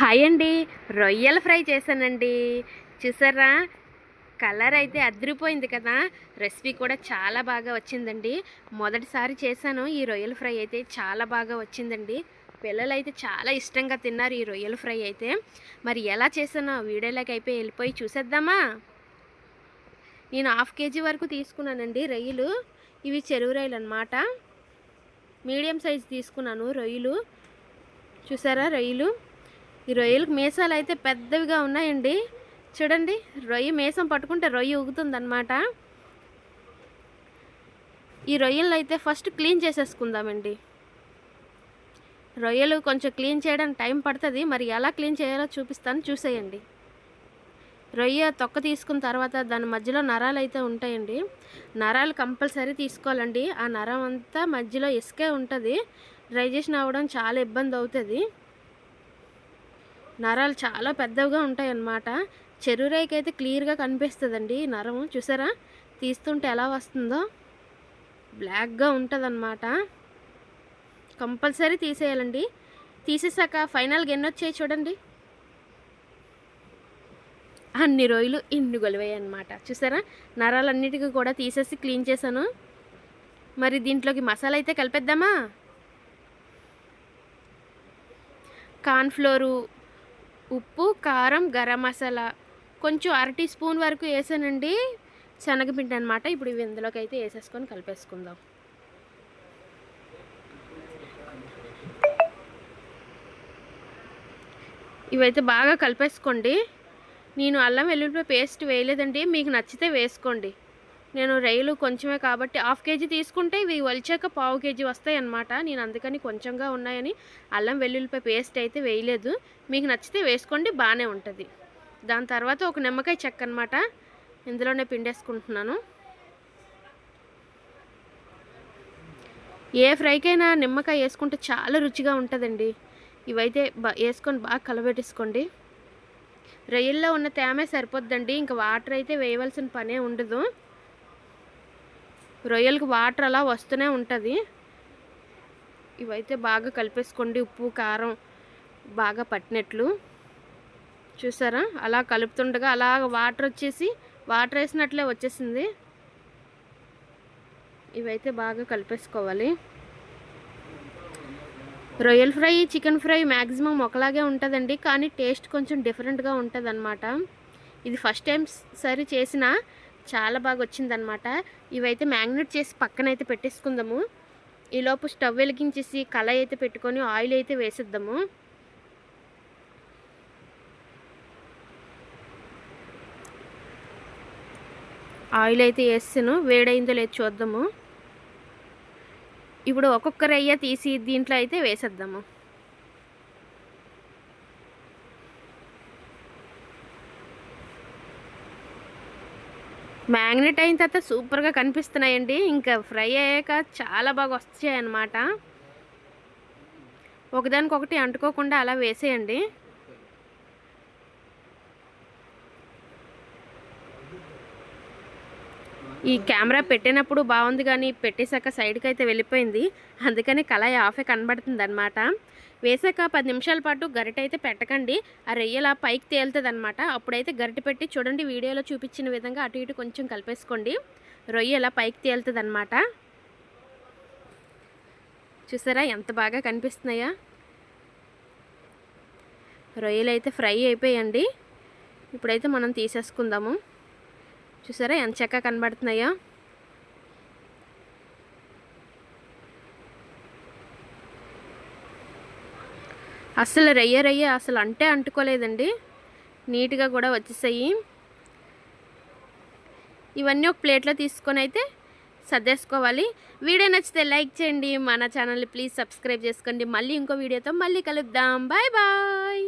Hi అండి. రొయ్యల fry చేశానండి. చూసారా? కలర్ అయితే అదిరిపోయింది కదా. రెసిపీ కూడా చాలా బాగా వచ్చిందండి. మొదటిసారి చేశాను. ఈ రొయ్యల ఫ్రై అయితే చాలా బాగా వచ్చిందండి. పిల్లలు అయితే చాలా ఇష్టంగా తిన్నారు ఈ రొయ్యల ఫ్రై అయితే. మరి ఎలా చేశానో వీడియోలోకి అయిపోయి వెళ్ళిపోయి చూసేద్దామా? నేను హాఫ్ కేజీ వరకు తీసుకున్నానండి రొయ్యలు. ఇవి చెరువు రొయ్యలు అనమాట మీడియం సైజ్ తీసుకున్నాను రొయ్యలు. చూసారా రొయ్యలు? ఈ రొయ్యలకు మీసాలు అయితే పెద్దవిగా ఉన్నాయండి. చూడండి రొయ్య మీసం పట్టుకుంటే రొయ్య ఊగుతుందన్నమాట. ఈ రొయ్యలను అయితే ఫస్ట్ క్లీన్ చేసేసుకుందామండి. రొయ్యలు కొంచెం క్లీన్ చేయడానికి టైం పడుతుంది. మరి ఎలా క్లీన్ చేయాలో చూపిస్తాను చూసేయండి. రొయ్య తొక్క తీసుకున్న తర్వాత దాని మధ్యలో నరాలు అయితే ఉంటాయండి. నరాలు కంపల్సరీ తీసుకోవాలండి. ఆ నరం అంతా మధ్యలో ఇసుకే ఉంటుంది. డైజెషన్ అవ్వడం చాలా ఇబ్బంది అవుతుంది. నరాలు చాలా పెద్దవిగా ఉంటాయి అన్నమాట చెరువురైకి అయితే క్లియర్గా కనిపిస్తుందండి నరము నరం. చూసారా? తీస్తుంటే ఎలా వస్తుందో? బ్లాక్గా ఉంటుందన్నమాట. కంపల్సరీ తీసేయాలండి. తీసేసాక ఫైనల్గా ఎన్ని వచ్చాయి చూడండి. అన్ని రోజులు ఇన్ని గొలివాయి అనమాట చూసారా? నరాలన్నిటికీ కూడా తీసేసి క్లీన్ చేశాను. మరి దీంట్లోకి మసాలా అయితే కలిపేద్దామా కార్న్ఫ్లోరు ఉప్పు కారం గరం మసాలా. కొంచెం అరటి స్పూన్ వరకు వేసానండి. శనగపిండి అనమాట ఇప్పుడు ఇవి ఇందులోకి అయితే వేసేసుకొని కలిపేసుకుందాం. ఇవైతే బాగా కలిపేసుకోండి. నేను అల్లం వెల్లుల్లిపాయ పేస్ట్ వేయలేదండి. మీకు నచ్చితే వేసుకోండి. నేను రైలు కొంచెమే కాబట్టి హాఫ్ కేజీ తీసుకుంటే ఇవి వలిచాక పావు కేజీ వస్తాయి అన్నమాట నేను అందుకని కొంచెంగా ఉన్నాయని అల్లం వెల్లుల్లిపాయ పేస్ట్ అయితే వేయలేదు. మీకు నచ్చితే వేసుకోండి బాగానే ఉంటుంది. దాని తర్వాత ఒక నిమ్మకాయ చెక్క అనమాట ఇందులోనే పిండేసుకుంటున్నాను. ఏ ఫ్రైకైనా నిమ్మకాయ వేసుకుంటే చాలా రుచిగా ఉంటుందండి. ఇవైతే బా వేసుకొని బాగా కలబెట్టేసుకోండి. రొయ్యల్లో ఉన్న తేమే సరిపోద్దండి. ఇంకా వాటర్ అయితే వేయవలసిన పనే ఉండదు. రొయ్యలకు వాటర్ అలా వస్తూనే ఉంటుంది. ఇవైతే బాగా కలిపేసుకోండి. ఉప్పు కారం బాగా పట్టినట్లు. చూసారా? అలా కలుపుతుండగా అలా వాటర్ వచ్చేసి వాటర్ వేసినట్లే వచ్చేసింది. ఇవైతే బాగా కలిపేసుకోవాలి. రొయ్యల్ ఫ్రై చికెన్ ఫ్రై మ్యాక్సిమం ఒకలాగే ఉంటుందండి. కానీ టేస్ట్ కొంచెం డిఫరెంట్గా ఉంటుంది అనమాట ఇది ఫస్ట్ టైం సరి చేసిన చాలా బాగా వచ్చిందనమాట ఇవైతే మ్యాగ్నెట్ చేసి పక్కనైతే పెట్టేసుకుందాము. ఈలోపు స్టవ్ వెలిగించేసి కళాయి అయితే పెట్టుకొని ఆయిల్ అయితే వేసేద్దాము. ఆయిల్ అయితే వేస్తాను వేడైందో లేదు చూద్దాము. ఇప్పుడు ఒక్కొక్క రయ్య తీసి దీంట్లో అయితే వేసేద్దాము. మ్యాగ్నెట్ అయిన తర్వాత సూపర్గా కనిపిస్తున్నాయండి. ఇంకా ఫ్రై అయ్యాక చాలా బాగా వస్తాయి అన్నమాట ఒకదానికొకటి అంటుకోకుండా అలా వేసేయండి. ఈ కెమెరా పెట్టినప్పుడు బాగుంది కానీ పెట్టేశాక సైడ్కి అయితే వెళ్ళిపోయింది. అందుకని కళాయి ఆఫే కనబడుతుంది అనమాట వేసాక పది నిమిషాల పాటు గరిట అయితే పెట్టకండి. ఆ రొయ్యలా పైకి తేలుతుంది అనమాట అప్పుడైతే గరిట పెట్టి చూడండి వీడియోలో చూపించిన విధంగా అటు ఇటు కొంచెం కలిపేసుకోండి. రొయ్యల పైకి తేలుతుంది అనమాట చూసారా ఎంత బాగా కనిపిస్తున్నాయా? రొయ్యలు అయితే ఫ్రై అయిపోయండి. ఇప్పుడైతే మనం తీసేసుకుందాము. చూసారా ఎంత చక్కగా కనబడుతున్నాయో? అసలు రయ్య రయ్య అసలు అంటే అంటుకోలేదండి. నీట్గా కూడా వచ్చేసాయి. ఇవన్నీ ఒక ప్లేట్లో తీసుకొని అయితే సర్దేసుకోవాలి. వీడియో నచ్చితే లైక్ చేయండి. మన ఛానల్ని ప్లీజ్ సబ్స్క్రైబ్ చేసుకోండి. మళ్ళీ ఇంకో వీడియోతో మళ్ళీ కలుద్దాం. Bye bye.